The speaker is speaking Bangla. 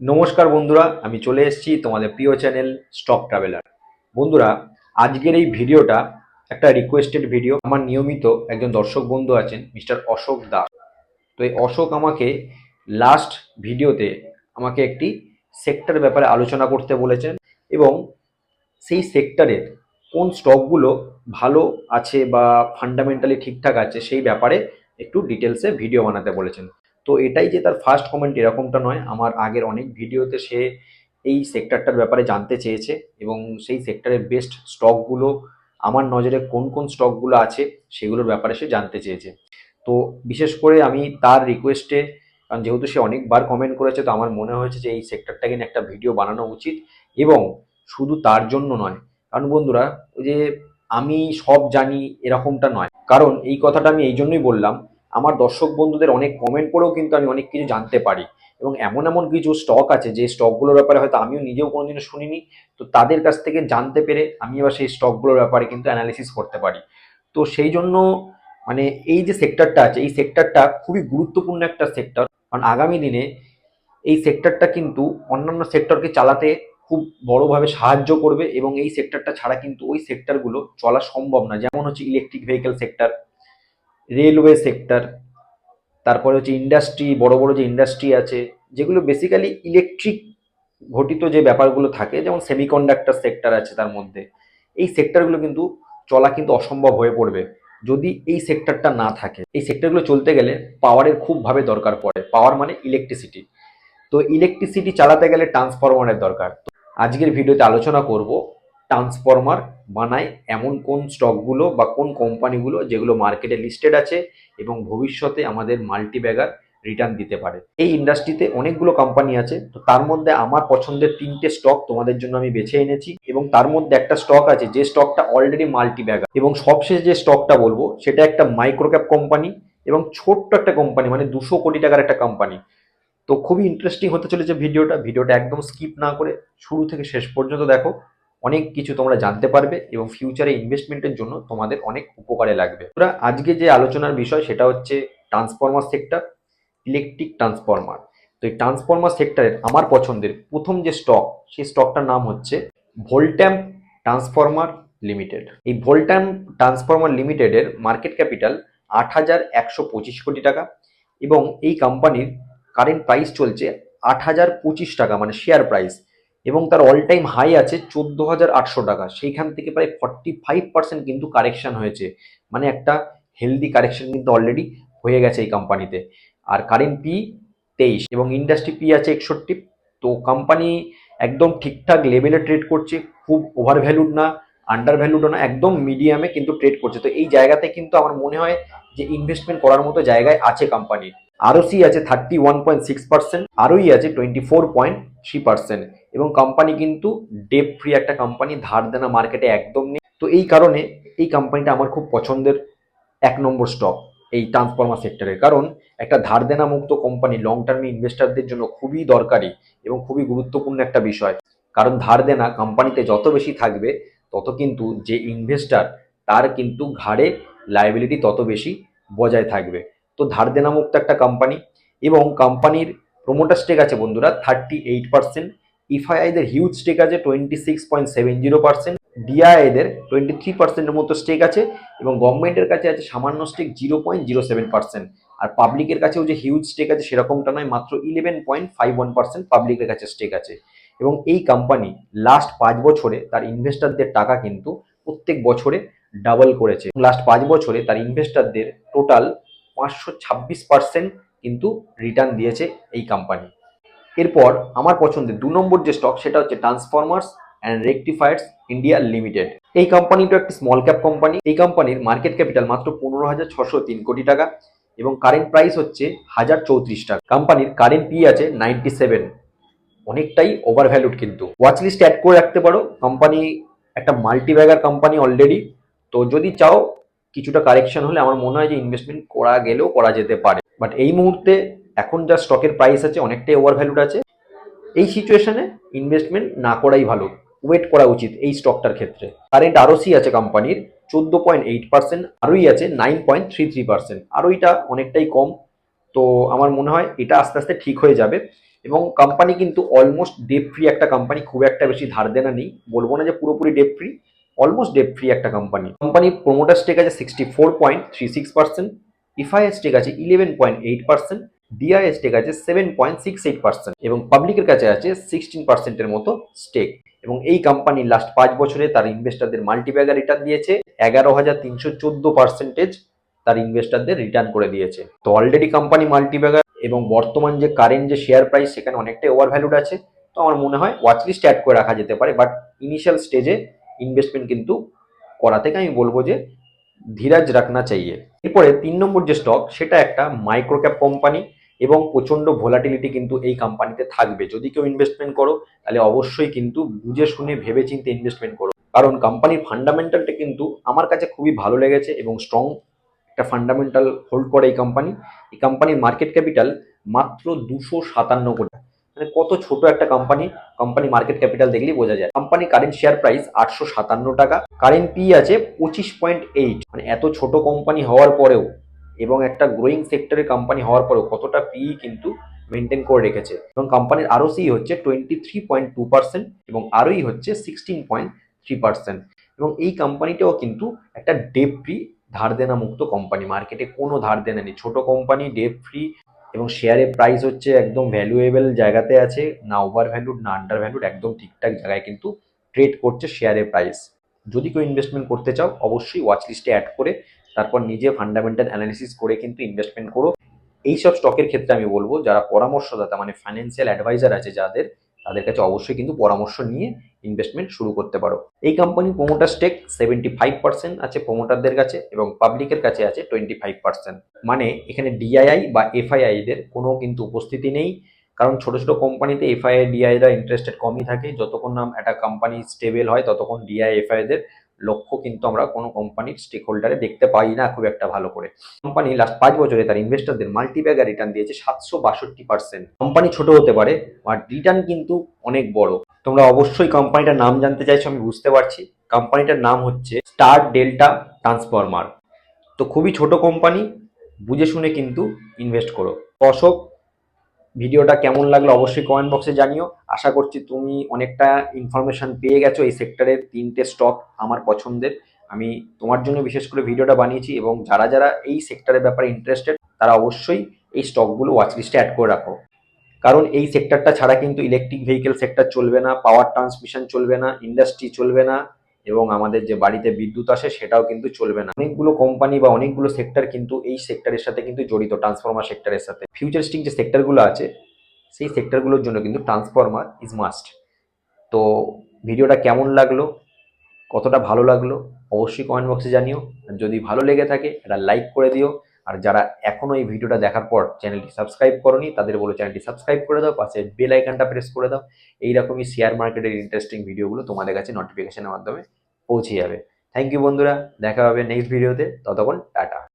নমস্কার বন্ধুরা, আমি চলে এসেছি তোমাদের প্রিয় চ্যানেল স্টক ট্রাভেলার। বন্ধুরা, আজকের এই ভিডিওটা একটা রিকোয়েস্টেড ভিডিও আমার নিয়মিত একজন দর্শক বন্ধু আছেন, মিস্টার অশোক দাস। তো এই অশোক আমাকে লাস্ট ভিডিওতে আমাকে একটি সেক্টর ব্যাপারে আলোচনা করতে বলেছেন এবং সেই সেক্টরের কোন স্টকগুলো ভালো আছে বা ফান্ডামেন্টালি ঠিকঠাক আছে সেই ব্যাপারে একটু ডিটেলসে ভিডিও বানাতে বলেছেন। তো এটাই যে তার ফার্স্ট কমেন্ট এরকমটা নয়, আমার আগের অনেক ভিডিওতে সে এই সেক্টরটার ব্যাপারে জানতে চেয়েছে এবং সেই সেক্টরের বেস্ট স্টকগুলো আমার নজরে কোন কোন স্টকগুলো আছে সেগুলোর ব্যাপারে সে জানতে চেয়েছে। তো বিশেষ করে আমি তার রিকোয়েস্টে কারণ যেহেতু সে অনেকবার কমেন্ট করেছে, তো আমার মনে হয়েছে যে এই সেক্টরটাকে নিয়ে একটা ভিডিও বানানো উচিত এবং শুধু তার জন্য নয়। কারণ বন্ধুরা, ওই যে আমি সব জানি এরকমটা নয়। কারণ এই কথাটা আমি এই জন্যই বললাম আমার দর্শক বন্ধুদের অনেক কমেন্ট করেও কিন্তু আমি অনেক কিছু জানতে পারি। এবং এমন এমন কিছু স্টক আছে, যে স্টকগুলোর ব্যাপারে হয়তো আমিও নিজেও কোনোদিনও শুনিনি, তো তাদের কাছ থেকে জানতে পেরে আমি এবার সেই স্টকগুলোর ব্যাপারে কিন্তু অ্যানালিসিস করতে পারি। তো সেই জন্য মানে এই যে সেক্টরটা আছে, এই সেক্টরটা খুবই গুরুত্বপূর্ণ একটা সেক্টর কারণ আগামী দিনে এই সেক্টরটা কিন্তু অন্যান্য সেক্টরকে চালাতে খুব বড়োভাবে সাহায্য করবে এবং এই সেক্টরটা ছাড়া কিন্তু ওই সেক্টরগুলো চলা সম্ভব না। যেমন হচ্ছে electric vehicle sector railway sector তারপরে হচ্ছে ইন্ডাস্ট্রি বড় বড় যে ইন্ডাস্ট্রি আছে, যেগুলো বেসিক্যালি ইলেকট্রিক ঘটিত যে ব্যাপারগুলো থাকে, যেমন সেমিকন্ডাক্টর সেক্টর আছে তার মধ্যে, এই সেক্টরগুলো কিন্তু চলা কিন্তু অসম্ভব হয়ে পড়বে। যদি এই সেক্টরটা না থাকে, এই সেক্টরগুলো চলতে গেলে পাওয়ারের খুবভাবে দরকার পড়ে। পাওয়ার মানে ইলেকট্রিসিটি তো ইলেকট্রিসিটি চালাতে গেলে ট্রান্সফরমারের দরকার। আজকের ভিডিওতে আলোচনা করব ট্রান্সফরমার বানায় এমন কোন স্টকগুলো বা কোন কোম্পানিগুলো যেগুলো মার্কেটে লিস্টেড আছে এবং ভবিষ্যতে আমাদের মাল্টি ব্যাগার রিটার্ন দিতে পারে। এই ইন্ডাস্ট্রিতে অনেকগুলো কোম্পানি আছে, তো তার মধ্যে আমার পছন্দের তিনটে স্টক তোমাদের জন্য আমি বেছে এনেছি এবং তার মধ্যে একটা স্টক আছে যে স্টকটা অলরেডি মাল্টি ব্যাগার এবং সবশেষ যে স্টকটা বলব, সেটা একটা মাইক্রোক্যাপ কোম্পানি এবং ছোট্ট একটা কোম্পানি মানে দুশো কোটি টাকার একটা কোম্পানি তো খুবই ইন্টারেস্টিং হতে চলেছে ভিডিওটা। ভিডিওটা একদম স্কিপ না করে শুরু থেকে শেষ পর্যন্ত দেখো। অনেক কিছু তোমরা জানতে পারবে এবং ফিউচারে ইনভেস্টমেন্টের জন্য তোমাদের অনেক উপকারে লাগবে। তোরা আজকে যে আলোচনার বিষয়, সেটা হচ্ছে ট্রান্সফরমার সেক্টর ইলেকট্রিক ট্রান্সফরমার তো এই ট্রান্সফরমার সেক্টরের আমার পছন্দের প্রথম যে স্টক সেই স্টকটার নাম হচ্ছে ভোল্ট্যাম ট্রান্সফরমার লিমিটেড এই ভোল্ট্যাম ট্রান্সফরমার লিমিটেডের মার্কেট ক্যাপিটাল আট হাজার একশো পঁচিশ কোটি টাকা এবং এই কোম্পানির কারেন্ট প্রাইস চলছে আট হাজার পঁচিশ টাকা মানে শেয়ার প্রাইস এবং তার অল টাইম হাই আছে চোদ্দ হাজার আটশো টাকা। সেইখান থেকে প্রায় ফর্টি ফাইভ পার্সেন্ট কিন্তু কারেকশন হয়েছে। মানে একটা হেলদি কারেকশন কিন্তু অলরেডি হয়ে গেছে এই কোম্পানিতে আর কারেন্ট পি তেইশ এবং ইন্ডাস্ট্রি পি আছে একষট্টি। তো কোম্পানি একদম ঠিকঠাক লেভেলে ট্রেড করছে। খুব ওভার ভ্যালুড না আন্ডার ভ্যালুডও না, একদম মিডিয়ামে কিন্তু ট্রেড করছে। তো এই জায়গাতে কিন্তু আমার মনে হয় যে ইনভেস্টমেন্ট করার মতো জায়গায় আছে কোম্পানি আরও সি আছে thirty one point six percent ROE আছে twenty four point three percent এবং কোম্পানি কিন্তু ডেপ ফ্রি একটা কোম্পানি ধার দেনা মার্কেটে একদম নেই। তো এই কারণে এই কোম্পানিটা আমার খুব পছন্দের এক নম্বর স্টক এই ট্রান্সফর্মার সেক্টরে কারণ একটা ধার দেনা মুক্ত কোম্পানি লং টার্মে ইনভেস্টারদের জন্য খুবই দরকারি এবং খুবই গুরুত্বপূর্ণ একটা বিষয়। কারণ ধার দেনা কোম্পানিতে যত বেশি থাকবে, তত কিন্তু যে ইনভেস্টার তার কিন্তু ঘাড়ে লাইবিলিটি তত বেশি বজায় থাকবে। তো ধার দেনা মুক্ত একটা কোম্পানি এবং কোম্পানির প্রোমোটার স্টেক আছে বন্ধুরা থার্টি এইট পার্সেন্ট ইফআইআইদের হিউজ স্টেক আছে twenty six point seven zero percent ডিআইএদের twenty three পার্সেন্টের মতো স্টেক আছে এবং গভর্নমেন্টের কাছে আছে সামান্য stake zero point zero seven percent আর পাবলিকের কাছেও যে হিউজ স্টেক আছে সেরকমটা নয়, মাত্র eleven point five one percent পাবলিকের কাছে স্টেক আছে। এবং এই কোম্পানি লাস্ট পাঁচ বছরে তার ইনভেস্টারদের টাকা কিন্তু প্রত্যেক বছরে ডাবল করেছে। লাস্ট পাঁচ বছরে তার ইনভেস্টারদের টোটাল পাঁচশো ছাব্বিশ পার্সেন্ট কিন্তু রিটার্ন দিয়েছে এই কোম্পানি এরপর আমার পছন্দের দু নম্বর যে স্টক সেটা হচ্ছে transformers and rectifiers India limited এই কোম্পানিটা একটি স্মল ক্যাপ কোম্পানি এই কোম্পানির মার্কেট ক্যাপিটাল মাত্র পনেরো হাজার ছশো তিন কোটি টাকা এবং কারেন্ট প্রাইস হচ্ছে হাজার চৌত্রিশ টাকা। কোম্পানির কারেন্ট পি আছে নাইনটি সেভেন অনেকটাই ওভার ভ্যালুড কিন্তু। ওয়াচ লিস্ট অ্যাড করে রাখতে পারো। কোম্পানি একটা মাল্টি ব্যাগার কোম্পানি অলরেডি তো যদি চাও কিছুটা কারেকশন হলে আমার মনে হয় যে ইনভেস্টমেন্ট করা গেলেও করা যেতে পারে। বাট এই মুহূর্তে এখন যা স্টকের প্রাইস আছে অনেকটাই ওভার ভ্যালুড আছে। এই সিচুয়েশনে ইনভেস্টমেন্ট না করাই ভালো। ওয়েট করা উচিত এই স্টকটার ক্ষেত্রে। কারেন্ট আরওসি আছে কোম্পানির চোদ্দ পয়েন্ট এইট পার্সেন্ট আরোই আছে nine point three three percent আরোইটা অনেকটাই কম। তো আমার মনে হয় এটা আস্তে আস্তে ঠিক হয়ে যাবে। এবং কোম্পানি কিন্তু অলমোস্ট ডেপ ফ্রি একটা কোম্পানি খুব একটা বেশি ধার দেনা নেই। বলব না যে পুরোপুরি debt free almost debt free একটা কোম্পানি কোম্পানির প্রোমোটার স্টেক আছে sixty four point three six percent FIIs stake আছে eleven point eight percent DIIs stake আছে seven point six eight percent এবং পাবলিকের কাছে আছে সিক্সটিন পার্সেন্টের মতো স্টেক এবং এই কোম্পানি লাস্ট পাঁচ বছরে তার ইনভেস্টারদের মাল্টিব্যাগার রিটার্ন দিয়েছে, এগারো হাজার তিনশো চোদ্দ পার্সেন্টেজ তার ইনভেস্টারদের রিটার্ন করে দিয়েছে। তো অলরেডি কোম্পানি মাল্টিব্যাগার এবং বর্তমান যে কারেন্ট যে শেয়ার প্রাইস সেখানে অনেকটাই ওভার ভ্যালুড আছে। তো আমার মনে হয় ওয়াচ লিস্ট অ্যাড করে রাখা যেতে পারে বাট ইনিশিয়াল স্টেজে ইনভেস্টমেন্ট কিন্তু করা থেকে আমি বলব যে ধীরাজ রাখনা চাইয়ে। এরপরে তিন নম্বর যে স্টক সেটা একটা মাইক্রো ক্যাপ কোম্পানি এবং প্রচণ্ড ভোলাটিলিটি কিন্তু এই কোম্পানিতে থাকবে। যদি কেউ ইনভেস্টমেন্ট করো, তাহলে অবশ্যই কিন্তু বুঝে শুনে ভেবে চিন্তে ইনভেস্টমেন্ট করো। কারণ কোম্পানির ফান্ডামেন্টালটা কিন্তু আমার কাছে খুবই ভালো লেগেছে এবং স্ট্রং একটা ফান্ডামেন্টাল হোল্ড করে এই কোম্পানি এই কোম্পানির মার্কেট ক্যাপিটাল মাত্র দুশো সাতান্ন কোটি। কত ছোট একটা কোম্পানি কোম্পানি মার্কেট ক্যাপিটাল দেখলেই বোঝা যায়। কোম্পানি কারেন্ট শেয়ার প্রাইস আটশো সাতান্ন টাকা কারেন্ট পি আছে পঁচিশ পয়েন্ট এইট মানে এত ছোট কোম্পানি হওয়ার পরেও এবং একটা গ্রোয়িং সেক্টরের কোম্পানি হওয়ার পরেও কতটা পি কিন্তু মেনটেন করে রেখেছে। এবং কোম্পানির আরও সি হচ্ছে twenty three point two percent এবং আরোই হচ্ছে সিক্সটিন পয়েন্ট থ্রি পার্সেন্ট এবং এই কোম্পানিটাও কিন্তু একটা ডেপ ফ্রি ধার দেনা মুক্ত কোম্পানি মার্কেটে কোনো ধার দেনা নেই। ছোট কোম্পানি ডেপ ফ্রি এবং শেয়ারের প্রাইস হচ্ছে একদম ভ্যালুয়েবল জায়গাতে আছে, না ওভার ভ্যালুড না আন্ডার ভ্যালুড একদম ঠিকঠাক জায়গায় কিন্তু ট্রেড করছে শেয়ারের প্রাইস যদি কেউ ইনভেস্টমেন্ট করতে চাও, অবশ্যই ওয়াচ লিস্টে অ্যাড করে, তারপর নিজে ফান্ডামেন্টাল অ্যানালিসিস করে কিন্তু ইনভেস্টমেন্ট করো। এইসব স্টকের ক্ষেত্রে আমি বলব, যারা পরামর্শদাতা মানে ফাইন্যান্সিয়াল অ্যাডভাইজার আছে যাদের তাদের কাছে অবশ্যই কিন্তু পরামর্শ নিয়ে ইনভেস্টমেন্ট শুরু করতে পারো। এই company promoter stake seventy five percent আছে প্রোমোটারদের কাছে এবং পাবলিকের কাছে আছে টোয়েন্টি ফাইভ পার্সেন্ট মানে এখানে ডিআইআই বা এফআইআইদের কোনো কিন্তু উপস্থিতি নেই। কারণ ছোট ছোট কোম্পানিতে এফআইআই ডিআইরা ইন্টারেস্টেড কমই থাকে। যতক্ষণ নাম একটা কোম্পানি স্টেবল হয়, ততক্ষণ ডিআই এফআইদের লক্ষ্য কিন্তু আমরা কোনো কোম্পানির স্টেক হোল্ডারে দেখতে পাই না খুব একটা ভালো করে। কোম্পানি লাস্ট পাঁচ বছরে তার ইনভেস্টারদের মাল্টিব্যাগার রিটার্ন দিয়েছে সাতশো বাষট্টি পার্সেন্ট কোম্পানি ছোট হতে পারে বাট রিটার্ন কিন্তু অনেক বড়। তোমরা অবশ্যই কোম্পানিটার নাম জানতে চাইছো, আমি বুঝতে পারছি। কোম্পানিটার নাম হচ্ছে স্টার ডেল্টা ট্রান্সফরমার তো খুবই ছোট কোম্পানি বুঝে শুনে কিন্তু ইনভেস্ট করো। অশোক ভিডিওটা কেমন লাগল অবশ্যই কমেন্ট বক্সে জানিও। আশা করছি তুমি অনেকটা ইনফরমেশন পেয়ে গেছো এই সেক্টরের তিনটে স্টক আমার পছন্দের। আমি তোমার জন্য বিশেষ করে ভিডিওটা বানিয়েছি এবং যারা যারা এই সেক্টরের ব্যাপারে ইন্টারেস্টেড তারা অবশ্যই এই স্টকগুলো ওয়াচ লিস্টে অ্যাড করে রাখো। কারণ এই সেক্টরটা ছাড়া কিন্তু ইলেকট্রিক ভেহিকেল সেক্টর চলবে না পাওয়ার ট্রান্সমিশন চলবে না ইন্ডাস্ট্রি চলবে না এবং আমাদের যে বাড়িতে বিদ্যুৎ আসে সেটাও কিন্তু চলবে না। অনেকগুলো কোম্পানি বা অনেকগুলো সেক্টর কিন্তু এই সেক্টরের সাথে কিন্তু জড়িত ট্রান্সফরমার সেক্টরের সাথে। ফিউচারিস্টিক যে সেক্টরগুলো আছে, সেই সেক্টরগুলোর জন্য কিন্তু ট্রান্সফরমার ইজ মাস্ট তো ভিডিওটা কেমন লাগল, কতটা ভালো লাগল, অবশ্যই কমেন্ট বক্সে জানিও। আর যদি ভালো লেগে থাকে এটা লাইক করে দিও। আর যারা এখনও এই ভিডিওটা দেখার পর চ্যানেলটি সাবস্ক্রাইব করনি, তাদের বলো চ্যানেলটি সাবস্ক্রাইব করে দাও, পাশে বেল আইকনটা প্রেস করে দাও। এইরকমই শেয়ার মার্কেটের ইন্টারেস্টিং ভিডিওগুলো তোমাদের কাছে নোটিফিকেশনের মাধ্যমে পৌঁছে যাবে। থ্যাংক ইউ বন্ধুরা দেখা হবে নেক্সট ভিডিওতে ততক্ষণ টাটা।